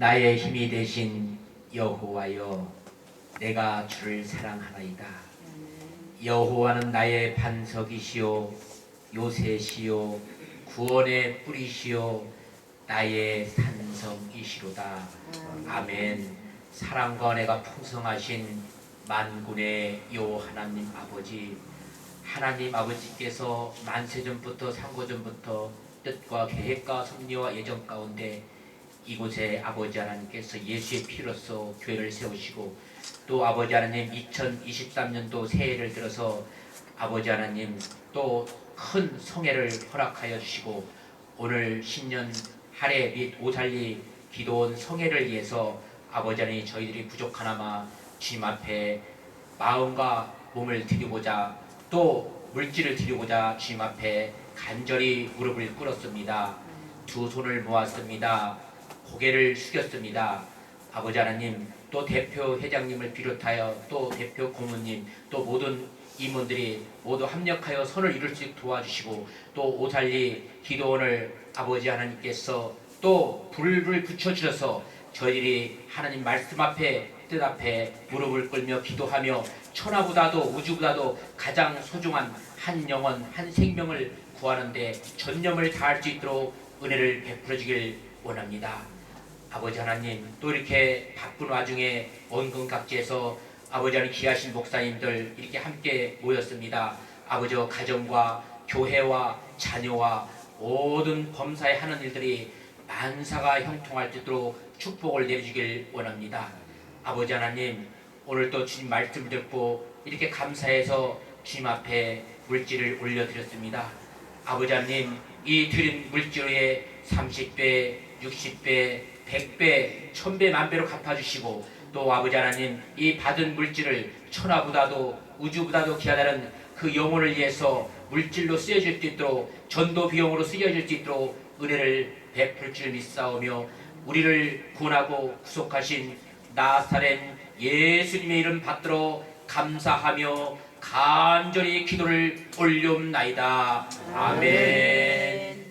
나의 힘이 되신 여호와여 내가 주를 사랑하나이다. 여호와는 나의 반석이시요 요새시요 구원의 뿌리시요 나의 산성이시로다. 아멘. 사랑과 내가 풍성하신 만군의 요 하나님 아버지 하나님 아버지께서 만세 전부터 상고 전부터 뜻과 계획과 섭리와 예정 가운데 이곳에 아버지 하나님께서 예수의 피로써 교회를 세우시고 또 아버지 하나님 2023년도 새해를 들어서 아버지 하나님 또 큰 성회를 허락하여 주시고 오늘 신년 할애 및 오살리 기도원 성회를 위해서 아버지 하나님 저희들이 부족하나마 주님 앞에 마음과 몸을 드리고자 또 물질을 드리고자 주님 앞에 간절히 무릎을 꿇었습니다. 두 손을 모았습니다. 고개를 숙였습니다. 아버지 하나님 또 대표 회장님을 비롯하여 또 대표 고모님 또 모든 임원들이 모두 합력하여 선을 이룰 수 있도록 도와주시고 또 오살리 기도원을 아버지 하나님께서 또 불을 붙여주셔서 저희들이 하나님 말씀 앞에 뜻 앞에 무릎을 꿇며 기도하며 천하보다도 우주보다도 가장 소중한 한 영혼 한 생명을 구하는데 전념을 다할 수 있도록 은혜를 베풀어 주길 원합니다. 아버지 하나님 또 이렇게 바쁜 와중에 원근 각지에서 아버지 하나님 귀하신 목사님들 이렇게 함께 모였습니다. 아버지 가정과 교회와 자녀와 모든 범사에 하는 일들이 만사가 형통할 수 있도록 축복을 내려주길 원합니다. 아버지 하나님 오늘 또 주님 말씀을 듣고 이렇게 감사해서 주님 앞에 물질을 올려드렸습니다. 아버지 하나님 이 드린 물질에 30배, 60배, 100배, 1000배, 만배로 갚아주시고 또 아버지 하나님 이 받은 물질을 천하보다도 우주보다도 귀하다는 그 영혼을 위해서 물질로 쓰여질 수 있도록 전도 비용으로 쓰여질 수 있도록 은혜를 베풀 줄 믿사오며 우리를 구원하고 구속하신 나사렛 예수님의 이름 받들어 감사하며 간절히 기도를 올려옵나이다. 아멘.